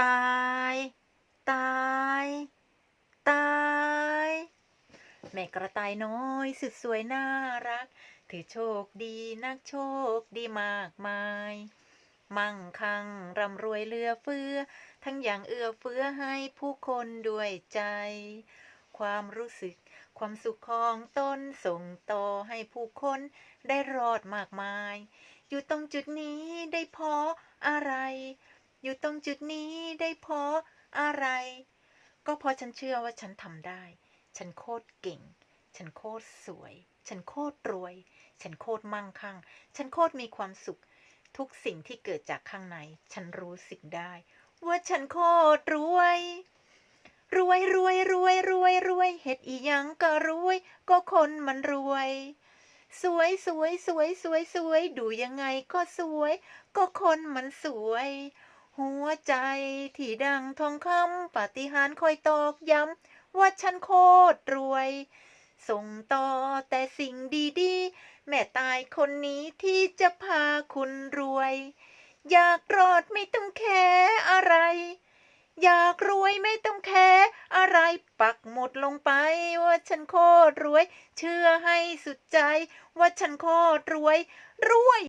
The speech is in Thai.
ตาย ตาย ตาย แม่กระต่ายน้อยสุดสวยน่ารัก เธอโชคดีนักโชคดีมากมาย มั่งคั่งร่ำรวยเลือเฟือ ทั้งอย่างเอื้อเฟื้อให้ผู้คนด้วยใจ ความรู้สึกความสุขของตนส่งต่อให้ผู้คนได้รอดมากมาย อยู่ตรงจุดนี้ได้เพราะอะไร อยู่ตรงจุดนี้ได้เพราะอะไร ก็เพราะฉันเชื่อว่าฉันทำได้ ฉันโคตรเก่ง ฉันโคตรสวย ฉันโคตรรวย ฉันโคตรมั่งคั่ง ฉันโคตรมีความสุข ทุกสิ่งที่เกิดจากข้างใน ฉันรู้สิ่งได้ ว่าฉันโคตรรวย รวยรวยรวยรวยรวยเฮ็ดอีหยังก็รวย ก็คนมันรวยสวยสวยสวยสวยสวย ดูยังไงก็สวย ก็คนมันสวย หัวใจที่ดังทองคำปาฏิหาริย์คอยตอกย้ำว่าฉันโคตรรวย ส่งต่อแต่สิ่งดีๆ แม่ตายคนนี้ที่จะพาคุณรวย อยากรอดไม่ต้องแคร์อะไร อยากรวยไม่ต้องแคร์อะไรปักหมดลงไปว่าฉันโคตรรวย เชื่อให้สุดใจว่าฉันโคตรรวย รวย